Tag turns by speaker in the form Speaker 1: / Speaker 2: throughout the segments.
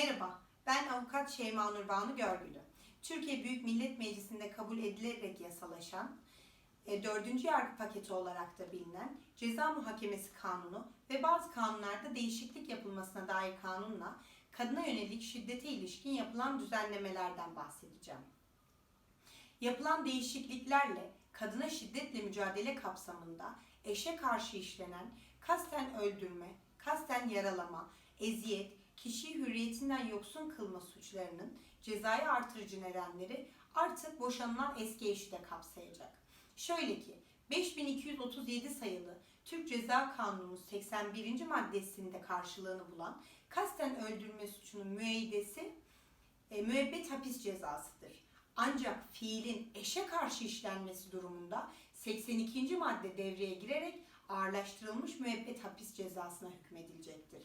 Speaker 1: Merhaba, ben avukat Şeyma Nur Banu Görgülü. Türkiye Büyük Millet Meclisi'nde kabul edilerek yasalaşan, e, dördüncü yargı paketi olarak da bilinen Ceza Muhakemesi Kanunu ve bazı kanunlarda değişiklik yapılmasına dair kanunla kadına yönelik şiddete ilişkin yapılan düzenlemelerden bahsedeceğim. Yapılan değişikliklerle kadına şiddetle mücadele kapsamında eşe karşı işlenen kasten öldürme, kasten yaralama, eziyet, kişiyi hürriyetinden yoksun kılma suçlarının cezai artırıcı nedenleri artık boşanılan eski eşi de kapsayacak. Şöyle ki 5237 sayılı Türk Ceza Kanunu 81. maddesinde karşılığını bulan kasten öldürme suçunun müeyyidesi e, müebbet hapis cezasıdır. Ancak fiilin eşe karşı işlenmesi durumunda 82. madde devreye girerek ağırlaştırılmış müebbet hapis cezasına hükmedilecektir.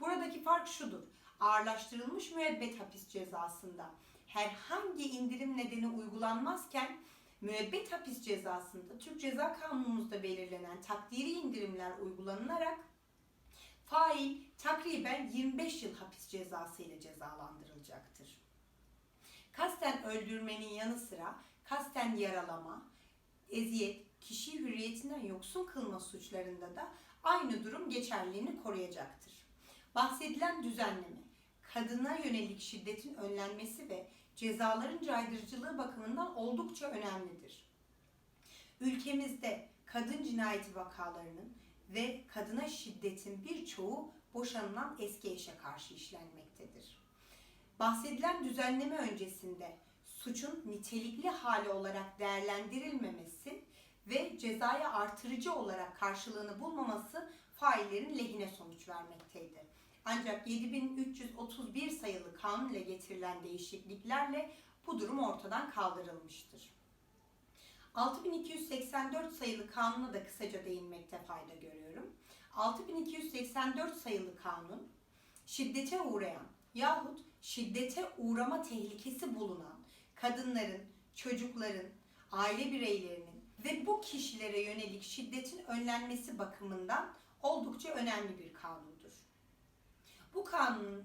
Speaker 1: Buradaki fark şudur. Ağırlaştırılmış müebbet hapis cezasında herhangi indirim nedeni uygulanmazken müebbet hapis cezasında Türk Ceza Kanunumuzda belirlenen takdiri indirimler uygulanılarak fail takriben 25 yıl hapis cezası ile cezalandırılacaktır. Kasten öldürmenin yanı sıra kasten yaralama, eziyet, kişi hürriyetinden yoksun kılma suçlarında da aynı durum geçerliliğini koruyacaktır. Bahsedilen düzenleme, kadına yönelik şiddetin önlenmesi ve cezaların caydırıcılığı bakımından oldukça önemlidir. Ülkemizde kadın cinayeti vakalarının ve kadına şiddetin birçoğu boşanılan eski eşe karşı işlenmektedir. Bahsedilen düzenleme öncesinde suçun nitelikli hali olarak değerlendirilmemesi ve cezaya artırıcı olarak karşılığını bulmaması faillerin lehine sonuç vermekteydi. Ancak 7331 sayılı kanun ile getirilen değişikliklerle bu durum ortadan kaldırılmıştır. 6284 sayılı kanuna da kısaca değinmekte fayda görüyorum. 6284 sayılı kanun şiddete uğrayan yahut şiddete uğrama tehlikesi bulunan kadınların, çocukların, aile bireylerinin ve bu kişilere yönelik şiddetin önlenmesi bakımından oldukça önemli bir kanundur. Bu kanunun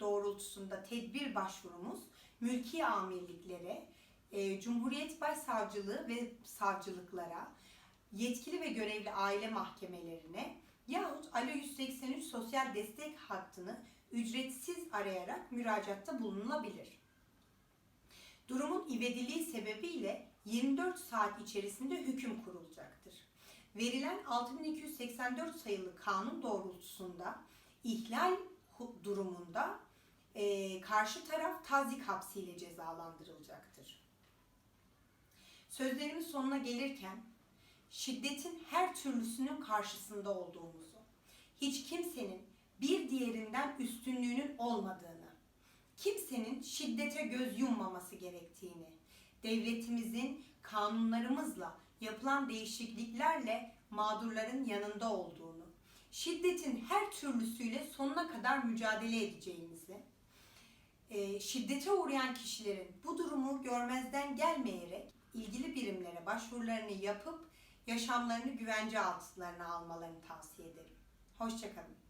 Speaker 1: doğrultusunda tedbir başvurumuz mülki amirliklere, e, Cumhuriyet Başsavcılığı ve savcılıklara, yetkili ve görevli aile mahkemelerine yahut Alo 183 sosyal destek hattını ücretsiz arayarak müracaatta bulunulabilir. Durumun ivediliği sebebiyle 24 saat içerisinde hüküm kurulacaktır. Verilen 6284 sayılı kanun doğrultusunda ihlal durumunda e, karşı taraf tazik hapsiyle cezalandırılacaktır. Sözlerimin sonuna gelirken şiddetin her türlüsünün karşısında olduğumuzu, hiç kimsenin bir diğerinden üstünlüğünün olmadığını, kimsenin şiddete göz yummaması gerektiğini, devletimizin kanunlarımızla yapılan değişikliklerle mağdurların yanında olduğunu, şiddetin her türlüsüyle sonuna kadar mücadele edeceğimizi, e, şiddete uğrayan kişilerin bu durumu görmezden gelmeyerek ilgili birimlere başvurularını yapıp yaşamlarını güvence altlarına almalarını tavsiye ederim. Hoşçakalın.